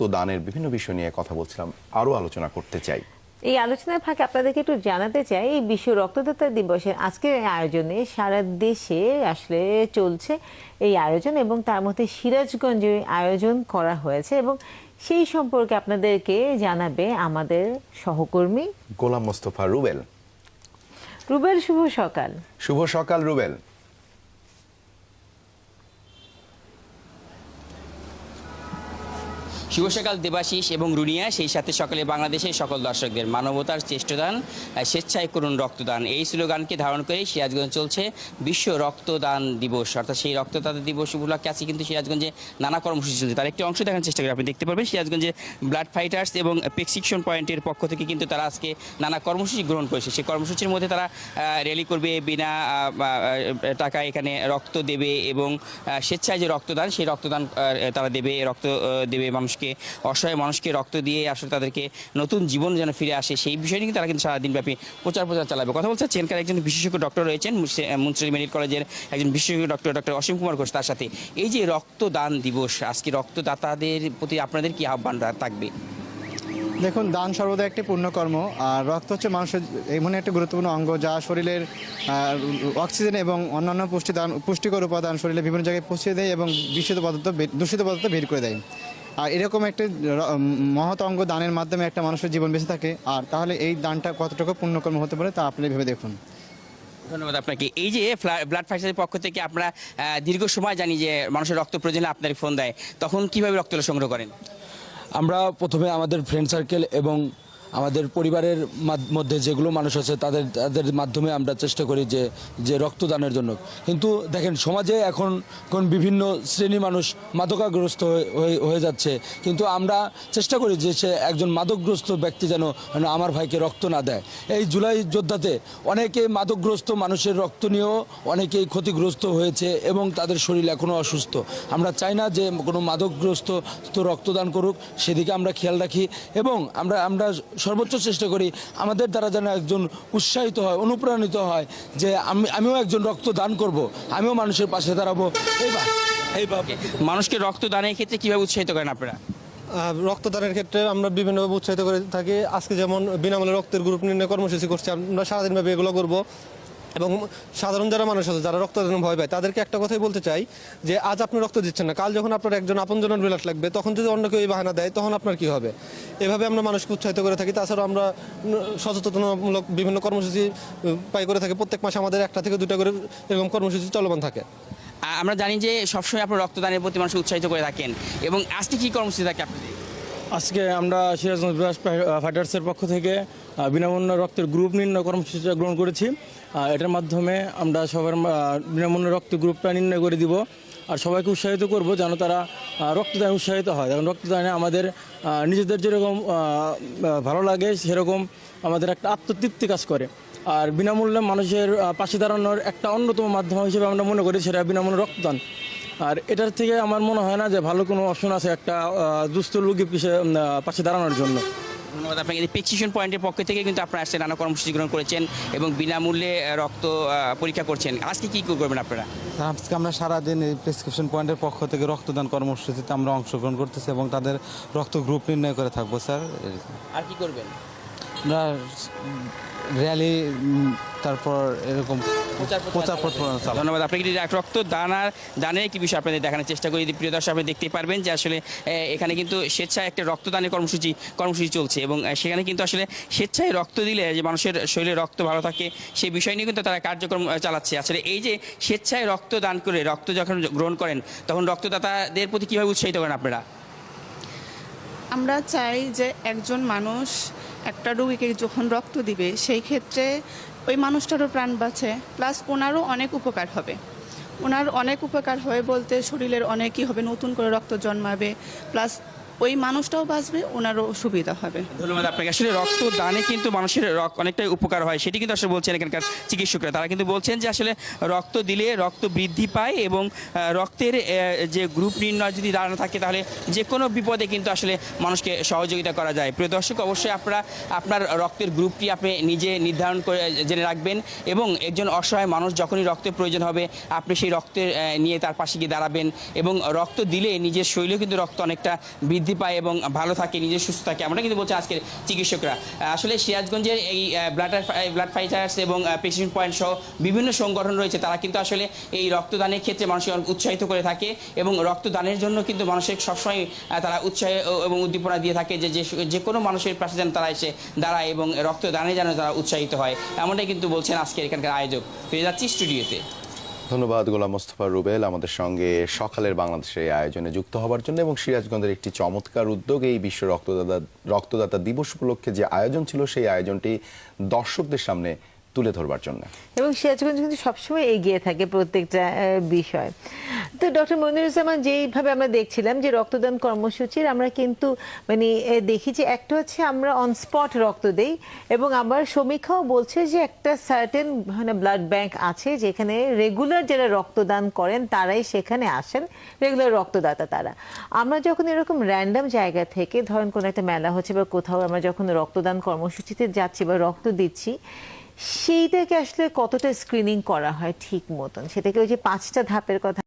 রক্তদানের বিভিন্ন বিষয় নিয়ে কথা বলছিলাম আরও আলোচনা করতে চাই। এই আলোচনার ফাঁকে আপনাদেরকে একটু জানাতে চাই এই বিশ্ব রক্তদাতা দিবসের আজকের এই আয়োজনে সারা দেশে আসলে চলছে এই আয়োজন এবং তার মধ্যে সিরাজগঞ্জে আয়োজন করা হয়েছে এবং সেই সম্পর্কে আপনাদেরকে জানাবে আমাদের সহকর্মী। গোলাম মোস্তফা রুবেল। রুবেল শুভ সকাল। শুভ সকাল রুবেল। শুভ সকাল দেবাশিস এবং রুনিয়া, সেই সাথে সকালে বাংলাদেশের সকল দর্শকদের মানবতার চেষ্টদান স্বেচ্ছায় করুন রক্তদান। এই স্লোগানকে ধারণ করে সিরাজগঞ্জ চলছে বিশ্ব রক্তদান দিবস। অর্থাৎ সেই রক্তদান দিবস উপলক্ষে আছে কিন্তু সিরাজগঞ্জে নানা কর্মসূচি চলছে। তার একটি অংশ দেখার চেষ্টা করি। আপনি দেখতে পারবেন সিরাজগঞ্জে ব্লাড ফাইটার্স এবং প্রেসক্রিপশন পয়েন্টের পক্ষ থেকে কিন্তু তারা আজকে নানা কর্মসূচি গ্রহণ করেছে। সেই কর্মসূচির মধ্যে তারা র্যালি করবে বিনা টাকা এখানে রক্ত দেবে এবং স্বেচ্ছায় যে রক্তদান, সেই রক্তদান তারা দেবে, রক্ত দেবে দেবে মানুষকে, অসহায় মানুষকে রক্ত দিয়ে আসলে তাদেরকে নতুন জীবন যেন ফিরে আসে, সেই বিষয় নিয়ে তারা কিন্তু সারাদিন ব্যাপী প্রচার প্রচার চালাবে। কথা বলছে চেনকার একজন বিশেষজ্ঞ ডক্টর রয়েছেন মুন্সিপাল মেডিকেল কলেজের একজন বিশেষজ্ঞ ডক্টর ডক্টর অসীম কুমার ঘোষ তার সাথে। এই যে রক্তদান দিবস, আজকে রক্তদাতাদের প্রতি আপনাদের কি আহ্বান থাকবে? দেখুন, দান সর্বদা একটি পুণ্যকর্ম, আর রক্ত হচ্ছে মানুষের এমন একটা গুরুত্বপূর্ণ অঙ্গ যা শরীরের অক্সিজেন এবং অন্যান্য পুষ্টিদান পুষ্টিকর উপাদান শরীরে বিভিন্ন জায়গায় পৌঁছে দেয় এবং দূষিত পদার্থ দূষিত পদার্থ বের করে দেয়। আর এরকম একটা মহৎ অঙ্গ দানের মাধ্যমে একটা মানুষের জীবন বেঁচে থাকে। আর তাহলে এই দানটা কতটুকু পুণ্যকর্ম হতে পারে তা আপনি ভেবে দেখুন। ধন্যবাদ আপনাকে। এই যে ব্লাড ফাইসারের পক্ষ থেকে আমরা দীর্ঘ সময় জানি যে মানুষের রক্ত প্রয়োজনে আপনার ফোন দেয়। তখন কীভাবে রক্ত সংগ্রহ করেন? আমরা প্রথমে আমাদের ফ্রেন্ড সার্কেল এবং আমাদের পরিবারের মধ্যে যেগুলো মানুষ আছে, তাদের তাদের মাধ্যমে আমরা চেষ্টা করি যে যে রক্তদানের জন্য। কিন্তু দেখেন, সমাজে এখন কোন বিভিন্ন শ্রেণি মানুষ মাদকাগ্রস্ত হয়ে- যাচ্ছে। কিন্তু আমরা চেষ্টা করি যে, সে একজন মাদকগ্রস্ত ব্যক্তি যেন আমার ভাইকে রক্ত না দেয়। এই জুলাই যোদ্ধাতে অনেকে মাদকগ্রস্ত মানুষের রক্ত নিয়েও অনেকেই ক্ষতিগ্রস্ত হয়েছে এবং তাদের শরীর এখনও অসুস্থ। আমরা চাই না যে, কোনো মাদকগ্রস্ত রক্তদান করুক, সেদিকে আমরা খেয়াল রাখি এবং আমরা আমরা সর্বোচ্চ চেষ্টা করি আমাদের দ্বারা যেন একজন উৎসাহিত হয় অনুপ্রাণিত হয় যে আমি আমিও একজন রক্ত দান করব আমিও মানুষের পাশে দাঁড়াবো। এই এইভাবে মানুষকে রক্ত দানের ক্ষেত্রে কীভাবে উৎসাহিত করেন আপনারা? রক্তদানের ক্ষেত্রে আমরা বিভিন্নভাবে উৎসাহিত করে থাকি। আজকে যেমন বিনামূল্যে রক্তের গ্রুপ নির্ণয় কর্মসূচি করছি আমরা সারাদিনভাবে এগুলো করব। এবং সাধারণ যারা মানুষ আছে, যারা রক্তদান ভয় পায়, তাদেরকে একটা কথাই বলতে চাই যে, আজ আপনি রক্ত দিচ্ছেন না, কাল যখন আপনার একজন আপনজনের ব্লাড লাগবে, তখন যদি অন্য কেউ এই বাহানা দেয়, তখন আপনার কি হবে? এভাবে আমরা মানুষকে উৎসাহিত করে থাকি। তাছাড়াও আমরা সচেতনতামূলক বিভিন্ন কর্মসূচি পাই করে থাকি। প্রত্যেক মাসে আমাদের একটা থেকে দুটা করে এরকম কর্মসূচি চলমান থাকে। আমরা জানি যে, সবসময় আপনার রক্তদানের প্রতি মানুষ উৎসাহিত করে থাকেন। এবং আজকে কি কর্মসূচি থাকে আপনাদের? আজকে আমরা সিরাজগঞ্জ ফাইটার্সের পক্ষ থেকে বিনামূল্য রক্তের গ্রুপ নির্ণয় কর্মসূচি গ্রহণ করেছি। এটার মাধ্যমে আমরা সবার বিনামূল্য রক্ত গ্রুপটা নির্ণয় করে দিব। আর সবাইকে উৎসাহিত করব যেন তারা রক্তদানে উৎসাহিত হয়। কারণ রক্তদানে আমাদের নিজেদের যেরকম ভালো লাগে, সেরকম আমাদের একটা আত্মতৃপ্তি কাজ করে। আর বিনামূল্যে মানুষের পাশে দাঁড়ানোর একটা অন্যতম মাধ্যম হিসেবে আমরা মনে করি, সেটা বিনামূল্য রক্তদান। আর এটার থেকে আমার মনে হয় না যে ভালো কোনো অপশন আছে একটা দুস্থ রোগী পিছিয়ে পাশে দাঁড়ানোর জন্য। ধন্যবাদ আপনাকে। প্রেসক্রিপশন পয়েন্টের পক্ষ থেকে কিন্তু আপনারা আসছে নানা কর্মসূচি গ্রহণ করেছেন এবং বিনামূল্যে রক্ত পরীক্ষা করছেন। আজকে কি করবেন আপনারা? আজকে আমরা সারাদিন এই প্রেসক্রিপশন পয়েন্টের পক্ষ থেকে রক্তদান কর্মসূচিতে আমরা অংশগ্রহণ করতেছি এবং তাদের রক্ত গ্রুপ নির্ণয় করে থাকব স্যার। আর কি করবেন? আমরা র্যালি তারপর এরকম প্রচার প্রচার প্রচারণা ধন্যবাদ আপনাকে রক্ত দানার দানের একটি বিষয় আপনাদের দেখানোর চেষ্টা করি। প্রিয় দর্শক আপনি দেখতে পারবেন যে আসলে এখানে কিন্তু স্বেচ্ছায় একটা রক্তদানের কর্মসূচি কর্মসূচি চলছে এবং সেখানে কিন্তু আসলে স্বেচ্ছায় রক্ত দিলে যে মানুষের শরীরে রক্ত ভালো থাকে সেই বিষয় নিয়ে কিন্তু তারা কার্যক্রম চালাচ্ছে। আসলে এই যে স্বেচ্ছায় রক্ত দান করে রক্ত যখন গ্রহণ করেন তখন রক্তদাতাদের প্রতি কীভাবে উৎসাহিত করেন আপনারা? আমরা চাই যে একজন মানুষ একটা রুগীকে যখন রক্ত দিবে, সেই ক্ষেত্রে ওই মানুষটারও প্রাণ বাঁচে, প্লাস ওনারও অনেক উপকার হবে। ওনার অনেক উপকার হয় বলতে শরীরের অনেকই হবে, নতুন করে রক্ত জন্মাবে, প্লাস ওই মানুষটাও বাঁচবে, ওনারও সুবিধা হবে। ধন্যবাদ আপনাকে। আসলে রক্ত দানে কিন্তু মানুষের রক্ত অনেকটাই উপকার হয়, সেটি কিন্তু আসলে বলছেন এখানকার চিকিৎসকরা। তারা কিন্তু বলছেন যে আসলে রক্ত দিলে রক্ত বৃদ্ধি পায় এবং রক্তের যে গ্রুপ নির্ণয় যদি দাঁড়ানো থাকে, তাহলে যে কোনো বিপদে কিন্তু আসলে মানুষকে সহযোগিতা করা যায়। প্রিয় দর্শক, অবশ্যই আপনারা, আপনার রক্তের গ্রুপটি আপনি নিজে নির্ধারণ করে জেনে রাখবেন এবং একজন অসহায় মানুষ যখনই রক্তের প্রয়োজন হবে, আপনি সেই রক্তের নিয়ে তার পাশে গিয়ে দাঁড়াবেন এবং রক্ত দিলে নিজের শরীরেও কিন্তু রক্ত অনেকটা বৃদ্ধি বৃদ্ধি পায় এবং ভালো থাকে নিজে সুস্থ থাকে। আমরা কিন্তু বলছি আজকের চিকিৎসকরা। আসলে সিরাজগঞ্জের এই ব্লাড ব্লাড ফাইটার্স এবং প্রেসিডেন্ট পয়েন্ট সহ বিভিন্ন সংগঠন রয়েছে, তারা কিন্তু আসলে এই রক্তদানের ক্ষেত্রে মানুষকে উৎসাহিত করে থাকে এবং রক্তদানের জন্য কিন্তু মানুষের সবসময় তারা উৎসাহ এবং উদ্দীপনা দিয়ে থাকে যে- যে কোনো মানুষের পাশে যেন তারা এসে দাঁড়ায় এবং রক্তদানে যেন তারা উৎসাহিত হয়। এমনটাই কিন্তু বলছেন আজকের এখানকার আয়োজক। ফিরে যাচ্ছি স্টুডিওতে। ধন্যবাদ গোলাম মোস্তফা রুবেল আমাদের সঙ্গে সকালের বাংলাদেশের আয়োজনে যুক্ত হবার জন্য এবং সিরাজগঞ্জের একটি চমৎকার উদ্যোগ, এই বিশ্ব রক্তদাতা রক্তদাতা দিবস উপলক্ষে যে আয়োজন ছিল, সেই আয়োজনটি দর্শকদের সামনে তুলে ধরবার জন্য। এবং সিরাজগঞ্জ কিন্তু সবসময় এগিয়ে থাকে প্রত্যেকটা বিষয়। তো ডক্টর মনিরুজ্জামান, যেইভাবে আমরা দেখছিলাম যে রক্তদান কর্মসূচির, আমরা কিন্তু মানে দেখি যে একটা হচ্ছে আমরা অন স্পট রক্ত দেই এবং আমার সমীক্ষাও বলছে যে একটা সার্টেন মানে ব্লাড ব্যাংক আছে যেখানে রেগুলার যারা রক্তদান করেন তারাই সেখানে আসেন রেগুলার রক্তদাতা তারা। আমরা যখন এরকম র্যান্ডাম জায়গা থেকে, ধরেন কোনো একটা মেলা হচ্ছে বা কোথাও আমরা যখন রক্তদান কর্মসূচিতে যাচ্ছি বা রক্ত দিচ্ছি সেইটাকে আসলে কতটা স্ক্রিনিং করা হয় ঠিক মতন? সেটাকে ওই যে পাঁচটা ধাপের কথা